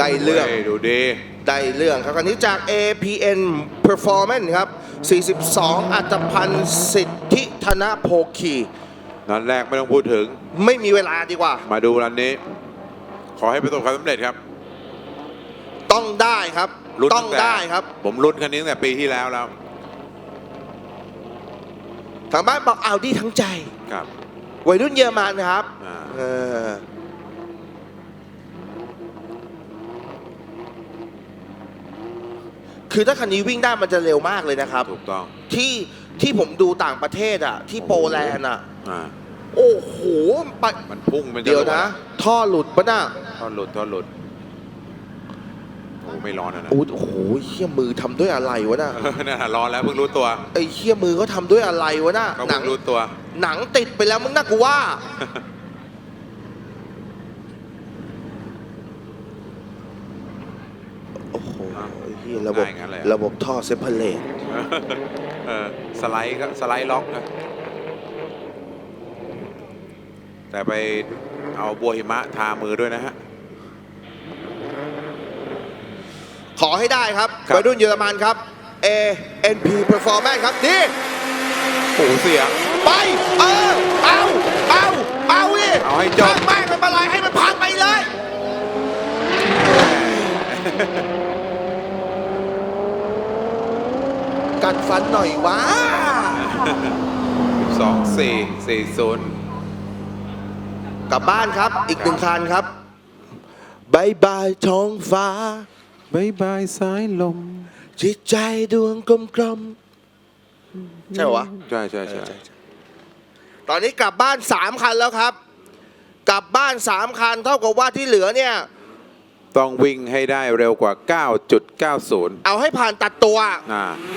ได้เรื่อง ฮ้ยดูดี ได้เรื่องครับคันนี้จาก APN Performance ครับ 42 อัตพันธ์สิทธิธนโพคี นัดแรกไม่ต้องพูดถึง ไม่มีเวลาดีกว่า มาดูรันนี้ ขอให้ประสบความสำเร็จครับต้องได้ครับ ลุ้นต้องตั้แต่ได้ครับ ผมลุ้นคันนี้ตั้งแต่ปีที่แล้วแล้ว ทางบ้านบอกเอาดีทั้งใจ ครับ วัยรุ่นเยอรมันครับอ่า เออ คือถ้าคันนี้วิ่งได้มันจะเร็วมากเลยนะครับ ถูกต้องที่ที่ผมดูต่างประเทศอะ ที่โปแลนด์อะ อ่าโอ้โหไปมันพุ่งมันจะเดี๋ยวนะ ท่อหลุดปะน่ะท่อนหลุดท่อนหลุดโอ้ไม่ร้อนอะนะโอ้โหเขี้ยมือทำด้วยอะไรวะน่ะ เออนั่นน่ะร้อนแล้วเพิ่งรู้ตัวไอ้เขี้ยมือเขาทำด้วยอะไรวะน่ะเขาหนัเพิ่งงรู้ตัว หนังติดไปแล้วมึงน่ากูว่า อ้โหไอ้เหี้ยระบบง่ายงั้นเลยอะ ระบบท่อเซปเปอร์เลตเออสไลด์ก็สไลด์ล็อกนะแต่ไปเอาบัวหิมะทามือด้วยนะฮะ ขอให้ได้ครับครับ วัยรุ่นเยอรมันครับ A N P Performance ครับนี่โอ้เสียง ไป เออ เอา เอา เอาดิเอาให้จบช่างแม่งมันมาลายให้มันพังไปเลย ดฟันหน่อยวะสองสี่สี่ศูนย์กลับบ้านครับ อีกหนึ่งคันครับบายบายท้องฟ้าบายบายสายลม จิตใจดวงกลมๆใช่เหรอวะ ใช่ใช่ใช่ตอนนี้กลับบ้านสามคันแล้วครับ กลับบ้านสามคันเท่ากับว่าที่เหลือเนี่ย ต้องวิ่งให้ได้เร็วกว่า 9.90 เอาให้ผ่านตัดตัว อ่า